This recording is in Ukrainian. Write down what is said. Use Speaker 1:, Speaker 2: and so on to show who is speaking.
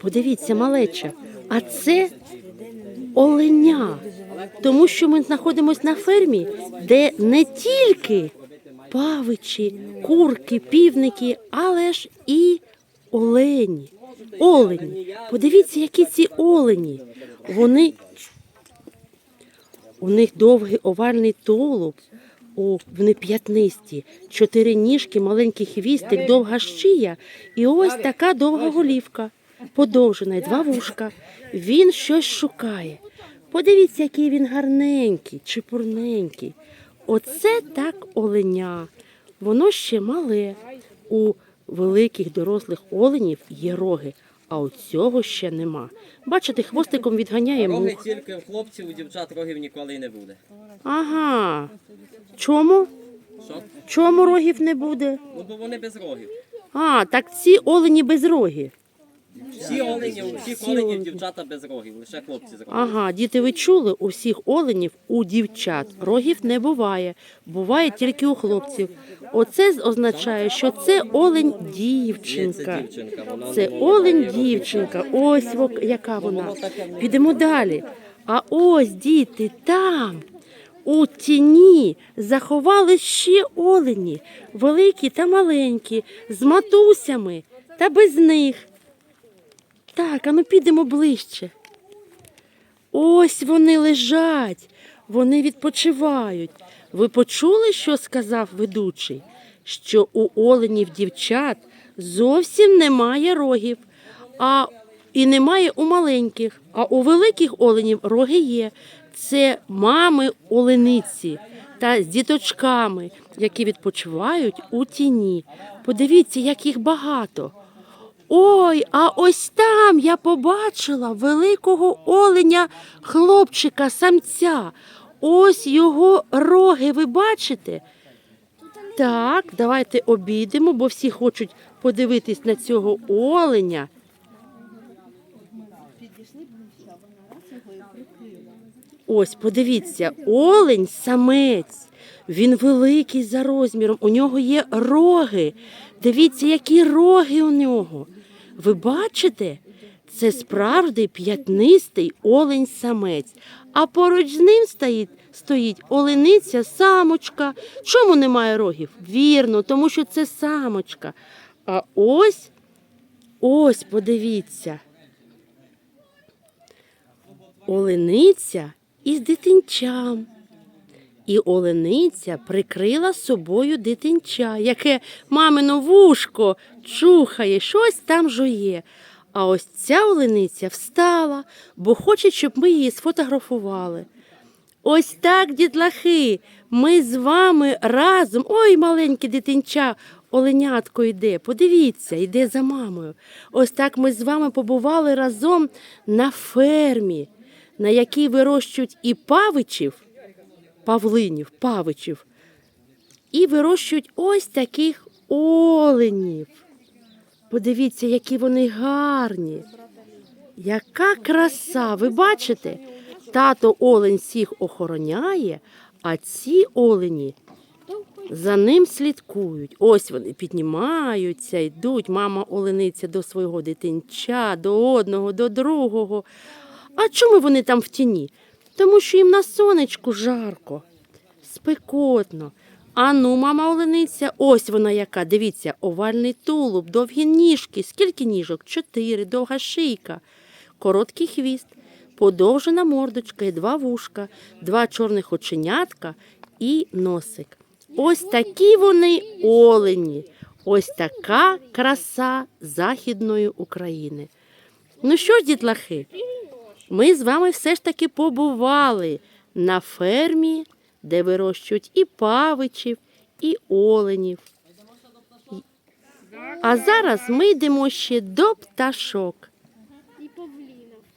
Speaker 1: Подивіться, малеча, а це оленя. Тому що ми знаходимося на фермі, де не тільки павичі, курки, півники, але ж і олені. Олені. Подивіться, які ці олені. Вони у них довгий овальний тулуб, о, вони п'ятнисті, чотири ніжки, маленький хвістик, довга шия і ось така довга голівка, подовжена, й два вушка. Він щось шукає. Подивіться, який він гарненький, чепурненький. Оце так оленя. Воно ще мале. У великих дорослих оленів є роги, а у цього ще нема. Бачите, хвостиком відганяє
Speaker 2: Роги тільки в хлопців, у дівчат рогів ніколи не буде.
Speaker 1: Ага. Чому?
Speaker 2: Що?
Speaker 1: Чому рогів не буде?
Speaker 2: Ну бо вони без рогів.
Speaker 1: А, так ці олені без роги.
Speaker 2: Всі олені, всіх
Speaker 1: Всі
Speaker 2: оленів
Speaker 1: олені.
Speaker 2: дівчата без рогів, лише хлопці з рогів.
Speaker 1: Ага, діти, ви чули, у всіх оленів, у дівчат рогів не буває. Буває тільки у хлопців. Оце з- означає, що це олень
Speaker 2: Ні, це
Speaker 1: дівчинка.
Speaker 2: дівчинка. Вона
Speaker 1: Це
Speaker 2: не
Speaker 1: олень дівчинка. Ось яка вона. Підемо далі. А ось діти там. У тіні заховали ще олені, великі та маленькі, з матусями та без них. Так, а ну підемо ближче. Ось вони лежать, вони відпочивають. Ви почули, що сказав ведучий? Що у оленів дівчат зовсім немає рогів, а і немає у маленьких, а у великих оленів роги є. Це мами олениці та з діточками, які відпочивають у тіні. Подивіться, як їх багато. Ой, а ось там я побачила великого оленя хлопчика самця. Ось його роги, ви бачите? Так, давайте обійдемо, бо всі хочуть подивитись на цього оленя. Ось, подивіться, олень самець. Він великий за розміром. У нього є роги. Дивіться, які роги у нього. Ви бачите? Це справді п'ятнистий олень самець. А поруч з ним стоїть, стоїть олениця самочка. Чому немає рогів? Вірно, тому що це самочка. А ось, ось, подивіться. Олениця із дитинчам. І олениця прикрила собою дитинча, яке мамино вушко чухає, щось там жує. А ось ця олениця встала, бо хоче, щоб ми її сфотографували. Ось так, дітлахи, ми з вами разом. Ой, маленьке дитинча, оленятко йде. Подивіться, йде за мамою. Ось так ми з вами побували разом на фермі, на якій вирощують і павичів, павлинів, павичів, і вирощують ось таких оленів. Подивіться, які вони гарні. Яка краса! Ви бачите? Тато олень всіх охороняє, а ці олені за ним слідкують. Ось вони піднімаються, йдуть. Мама олениця до свого дитинча, до одного, до другого. А чому вони там в тіні? Тому що їм на сонечку жарко, спекотно. А ну, мама олениця, ось вона яка. Дивіться, овальний тулуб, довгі ніжки. Скільки ніжок? Чотири, довга шийка, короткий хвіст, подовжена мордочка і два вушка, два чорних оченятка і носик. Ось такі вони олені. Ось така краса Західної України. Ну що ж, дітлахи, ми з вами все ж таки побували на фермі, де вирощують і павичів, і оленів. А зараз ми йдемо ще до пташок.